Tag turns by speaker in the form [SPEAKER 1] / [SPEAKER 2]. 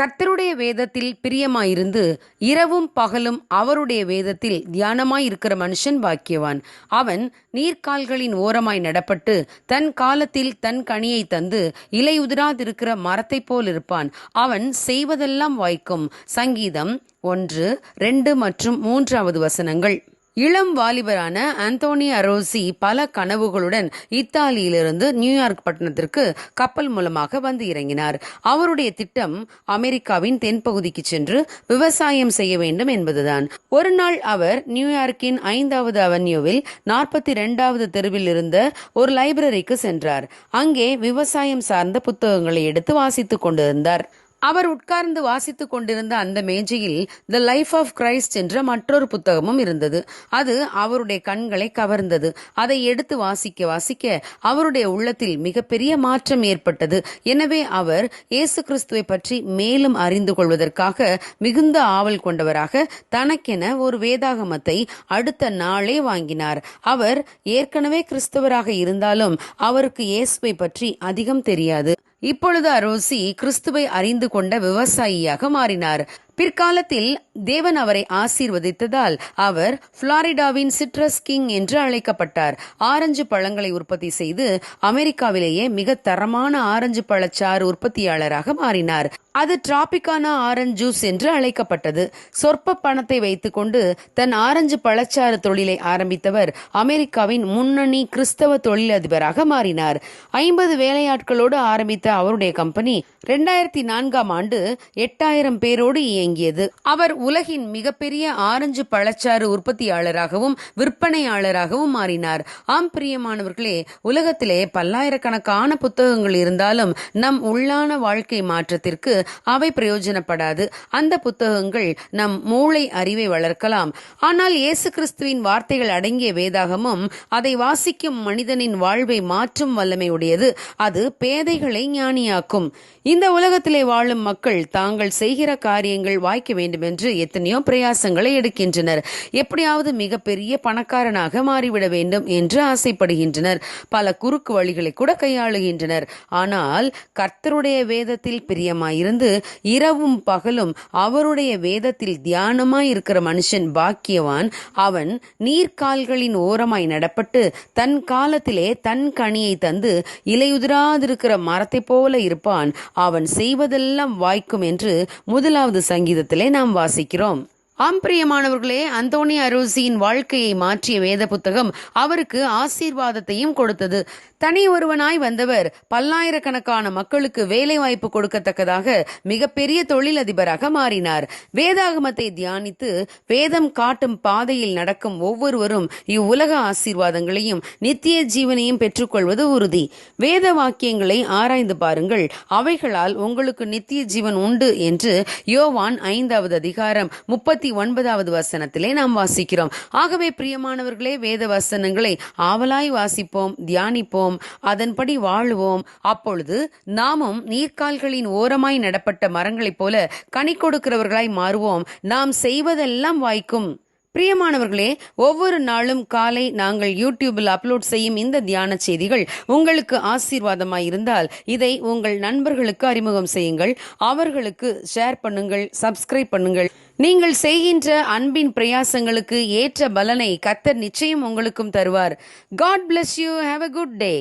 [SPEAKER 1] கர்த்தருடைய வேதத்தில் பிரியமாயிருந்து இரவும் பகலும் அவருடைய வேதத்தில் தியானமாயிருக்கிற மனுஷன் பாக்கியவான். அவன் நீர்க்கால்களின் ஓரமாய் நடப்பட்டு தன் காலத்தில் தன் கனியை தந்து இலை உதிராதிருக்கிற மரத்தைப் போல் இருப்பான். அவன் செய்வதெல்லாம் வாய்க்கும். சங்கீதம் ஒன்று ரெண்டு மற்றும் மூன்றாவது வசனங்கள். இளம் வாலிபரான அந்தோனி அரோசி பல கனவுகளுடன் இத்தாலியிலிருந்து நியூயார்க் பட்டணத்திற்கு கப்பல் மூலமாக வந்து இறங்கினார். அவருடைய திட்டம் அமெரிக்காவின் தென்பகுதிக்கு சென்று விவசாயம் செய்ய வேண்டும் என்பதுதான். ஒரு நாள் அவர் நியூயார்க்கின் ஐந்தாவது அவென்யூவில் நாற்பத்தி இரண்டாவது தெருவில் இருந்த ஒரு லைப்ரரிக்கு சென்றார். அங்கே விவசாயம் சார்ந்த புத்தகங்களை எடுத்து வாசித்துக் கொண்டிருந்தார். அவர் உட்கார்ந்து வாசித்துக் கொண்டிருந்த அந்த மேஜையில் த லைஃப் ஆஃப் கிரைஸ்ட் என்ற மற்றொரு புத்தகமும் இருந்தது. அது அவருடைய கண்களை கவர்ந்தது. அதை எடுத்து வாசிக்க வாசிக்க அவருடைய உள்ளத்தில் மிகப்பெரிய மாற்றம் ஏற்பட்டது. எனவே அவர் இயேசு கிறிஸ்துவை பற்றி மேலும் அறிந்து கொள்வதற்காக மிகுந்த ஆவல் கொண்டவராக தனக்கென ஒரு வேதாகமத்தை அடுத்த நாளே வாங்கினார். அவர் ஏற்கனவே கிறிஸ்தவராக இருந்தாலும் அவருக்கு இயேசுவை பற்றி அதிகம் தெரியாது. இப்பொழுது அரோசி கிறிஸ்துவை அறிந்து கொண்ட விவசாயியாக மாறினார். பிற்காலத்தில் தேவன் அவரை ஆசீர்வதித்ததால் அவர் புளாரிடாவின் சிட்ரஸ் கிங் என்று அழைக்கப்பட்டார். ஆரஞ்சு பழங்களை உற்பத்தி செய்து அமெரிக்காவிலேயே மிக தரமான ஆரஞ்சு பழச்சாறு உற்பத்தியாளராக மாறினார். அது டிராபிகானா ஆரஞ்சு ஜூஸ் என்று அழைக்கப்பட்டது. சொற்ப பணத்தை வைத்துக்கொண்டு தன் ஆரஞ்சு பழச்சாறு தொழிலை ஆரம்பித்தவர் அமெரிக்காவின் முன்னணி கிறிஸ்தவ தொழிலதிபராக மாறினார். ஐம்பது வேலையாட்களோடு ஆரம்பித்த அவருடைய கம்பெனி இரண்டாயிரத்தி நான்காம் ஆண்டு எட்டாயிரம் பேரோடு இயங்கியது. அவர் உலகின் மிகப்பெரிய ஆரஞ்சு பழச்சாறு உற்பத்தியாளராகவும் விற்பனையாளராகவும் மாறினார். ஆம் பிரியமானவர்களே உலகத்திலே பல்லாயிரக்கணக்கான புத்தகங்கள் இருந்தாலும் நம் உள்ளான வாழ்க்கை மாற்றத்திற்கு அவை பிரயோஜனப்படாது. அந்த புத்தகங்கள் நம் மூளை அறிவை வளர்க்கலாம். ஆனால் இயேசு கிறிஸ்துவின் வார்த்தைகள் அடங்கிய வேதாகமும் அதை வாசிக்கும் மனிதனின் வாழ்வை மாற்றும் வல்லமை உடையது அது பேதைகளை ஞானியாக்கும். இந்த உலகத்திலே வாழும் மக்கள் தாங்கள் செய்கிற காரியங்கள் வாய்க்க வேண்டுமென்று எத்தனையோ பிரயாசங்களை எடுக்கின்றனர். எப்படியாவது மிகப்பெரிய பணக்காரனாக மாறிவிட வேண்டும் என்று ஆசைப்படுகின்றனர். பல குறுக்கு வழிகளை கூட கையாளுகின்றனர். ஆனால் கர்த்தருடைய வேதத்தில் பிரியமாயிருந்து இரவும் பகலும் அவருடைய வேதத்தில் தியானமாய் இருக்கிற மனுஷன் பாக்கியவான். அவன் நீர்க்கால்களின் ஓரமாய் நடப்பட்டு தன் காலத்திலே தன் கனியை தந்து இலையுதிராதிருக்கிற மரத்தைப் போல இருப்பான். அவன் செய்வதெல்லாம் வாய்க்கும் என்று முதலாவது சங்கீதத்திலே நாம் வாசிக்கிறோம். ஆம் பிரியமானவர்களே அந்தோனி அரூசியின் வாழ்க்கையை மாற்றிய வேத புத்தகம் அவருக்கு ஆசீர்வாதத்தையும் கொடுத்தது. தனி ஒருவனாய் வந்தவர் பல்லாயிரக்கணக்கான மக்களுக்கு வேலை வாய்ப்பு கொடுக்கத்தக்கதாக மிகப்பெரிய தொழிலதிபராக மாறினார். வேதாகமத்தை தியானித்து வேதம் காட்டும் பாதையில் நடக்கும் ஒவ்வொருவரும் இவ்வுலக ஆசீர்வாதங்களையும் நித்திய ஜீவனையும் பெற்றுக்கொள்வது உறுதி. வேத வாக்கியங்களை ஆராய்ந்து பாருங்கள். அவைகளால் உங்களுக்கு நித்திய ஜீவன் உண்டு என்று யோவான் ஐந்தாவது அதிகாரம் முப்பத்தி ஒன்பதாவது வசனத்திலே நாம் வாசிக்கிறோம். ஆகவே பிரியமானவர்களே வேத வசனங்களை ஆவலாய் வாசிப்போம் தியானிப்போம். அதன்படி வாழ்வோம். அப்பொழுது நாமும் நீர்க்கால்களின் ஓரமாய் நடப்பட்ட மரங்களைப் போல கனி கொடுக்கிறவர்களாய் மாறுவோம். நாம் செய்வதெல்லாம் வாய்க்கும். பிரியமானவர்களே ஒவ்வொரு நாளும் காலை நாங்கள் யூடியூபில் அப்லோட் செய்யும் இந்த தியான செய்திகள் உங்களுக்கு ஆசீர்வாதமாய் இருந்தால் இதை உங்கள் நண்பர்களுக்கு அறிமுகம் செய்யுங்கள் அவர்களுக்கு ஷேர் பண்ணுங்கள் சப்ஸ்கிரைப் பண்ணுங்கள். நீங்கள் செய்கின்ற அன்பின் பிரயாசங்களுக்கு ஏற்ற பலனை கத்தர் நிச்சயம் உங்களுக்கும் தருவார். God bless you have a good day